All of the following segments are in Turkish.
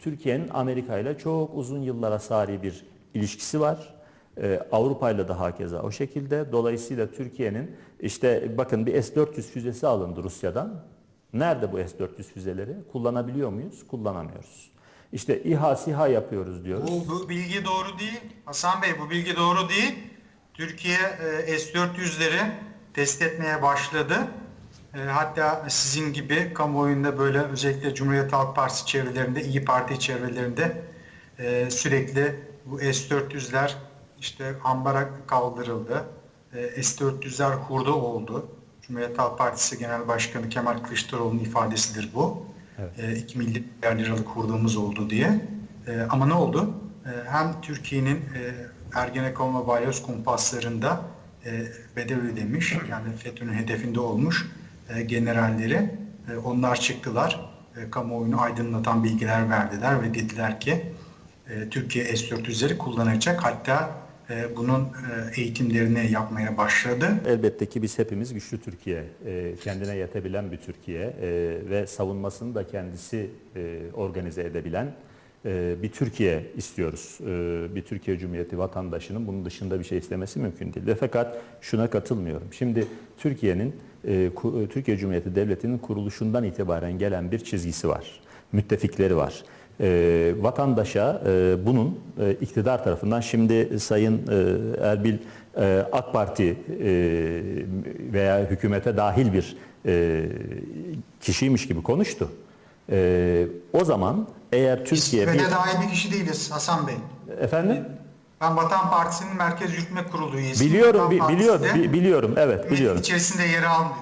Türkiye'nin Amerika ile çok uzun yıllara sari bir ilişkisi var. Ee, Avrupa ile de hakeza o şekilde. Dolayısıyla Türkiye'nin işte bakın bir S-400 füzesi alındı Rusya'dan. Nerede bu S-400 füzeleri? Kullanabiliyor muyuz? Kullanamıyoruz. İşte İHA SİHA yapıyoruz diyoruz. Bu, bu bilgi doğru değil. Hasan Bey bu bilgi doğru değil. Türkiye e, S-400'leri test etmeye başladı. E, hatta sizin gibi kamuoyunda böyle özellikle Cumhuriyet Halk Partisi çevrelerinde, İyi Parti çevrelerinde e, sürekli bu S-400'ler işte ambara kaldırıldı. E, S-400'ler hurda oldu. Cumhuriyet Halk Partisi Genel Başkanı Kemal Kılıçdaroğlu'nun ifadesidir bu. E, 2 milyar liralık hurdamız oldu diye. E, ama ne oldu? E, hem Türkiye'nin e, Ergenekon ve Balyoz kumpaslarında e, bedel ödemiş, yani FETÖ'nün hedefinde olmuş e, generalleri. E, onlar çıktılar, e, kamuoyunu aydınlatan bilgiler verdiler ve dediler ki e, Türkiye S-400'leri kullanacak. Hatta bunun eğitimlerini yapmaya başladı. Elbette ki biz hepimiz güçlü Türkiye, kendine yetebilen bir Türkiye ve savunmasını da kendisi organize edebilen bir Türkiye istiyoruz. Bir Türkiye Cumhuriyeti vatandaşının bunun dışında bir şey istemesi mümkün değil. Fakat şuna katılmıyorum. Şimdi Türkiye'nin, Türkiye Cumhuriyeti Devleti'nin kuruluşundan itibaren gelen bir çizgisi var. Müttefikleri var e, vatandaşa e, bunun e, iktidar tarafından şimdi Sayın e, Erbil e, AK Parti e, veya hükümete dahil bir e, kişiymiş gibi konuştu. E, o zaman eğer Türkiye Biz bir... Dahil bir kişi değiliz Hasan Bey. Efendim? Ben Vatan Partisi'nin Merkez Yürütme Kurulu üyesiyim. Biliyorum, bi- biliyorum, bi- biliyorum. Evet, biliyorum. içerisinde yer almıyor.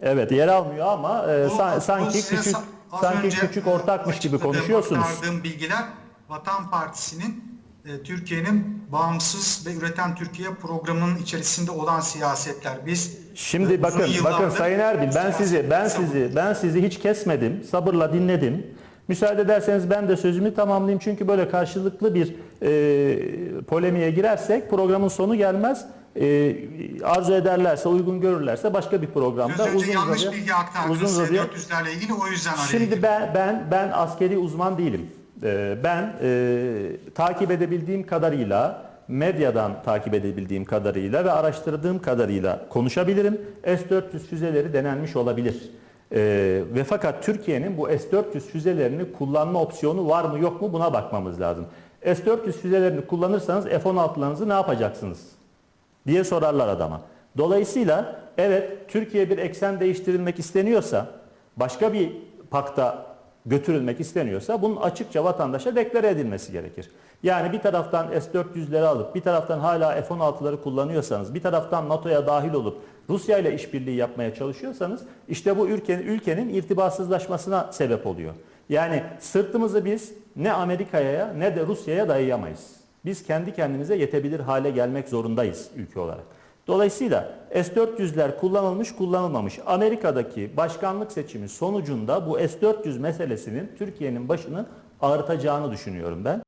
Evet, yer almıyor ama e, Bu- sa- bu sanki size küçük sanki önce, küçük ortakmış gibi konuşuyorsunuz. aktardığım bilgiler Vatan Partisi'nin e, Türkiye'nin bağımsız ve üreten Türkiye programının içerisinde olan siyasetler. Biz Şimdi e, bakın bakın Sayın Erbil ben sizi ben sizi ben sizi hiç kesmedim. Sabırla dinledim. Müsaade ederseniz ben de sözümü tamamlayayım çünkü böyle karşılıklı bir e, polemiğe girersek programın sonu gelmez. E, arzu ederlerse, uygun görürlerse başka bir programda önce uzun yanlış uzadıya bilgi aktardınız uzun uzadıya S-400'lerle ilgili o yüzden araya Şimdi ben ben ben askeri uzman değilim. Ee, Ben e, takip edebildiğim kadarıyla medyadan takip edebildiğim kadarıyla ve araştırdığım kadarıyla konuşabilirim. S-400 füzeleri denenmiş olabilir. Ee, ve fakat Türkiye'nin bu S-400 füzelerini kullanma opsiyonu var mı yok mu buna bakmamız lazım. S-400 füzelerini kullanırsanız F-16'larınızı ne yapacaksınız? diye sorarlar adama. Dolayısıyla evet Türkiye bir eksen değiştirilmek isteniyorsa, başka bir pakta götürülmek isteniyorsa bunun açıkça vatandaşa deklare edilmesi gerekir. Yani bir taraftan S-400'leri alıp bir taraftan hala F-16'ları kullanıyorsanız, bir taraftan NATO'ya dahil olup Rusya ile işbirliği yapmaya çalışıyorsanız işte bu ülkenin, ülkenin irtibatsızlaşmasına sebep oluyor. Yani sırtımızı biz ne Amerika'ya ne de Rusya'ya dayayamayız. Biz kendi kendimize yetebilir hale gelmek zorundayız ülke olarak. Dolayısıyla S-400'ler kullanılmış kullanılmamış. Amerika'daki başkanlık seçimi sonucunda bu S-400 meselesinin Türkiye'nin başını ağrıtacağını düşünüyorum ben.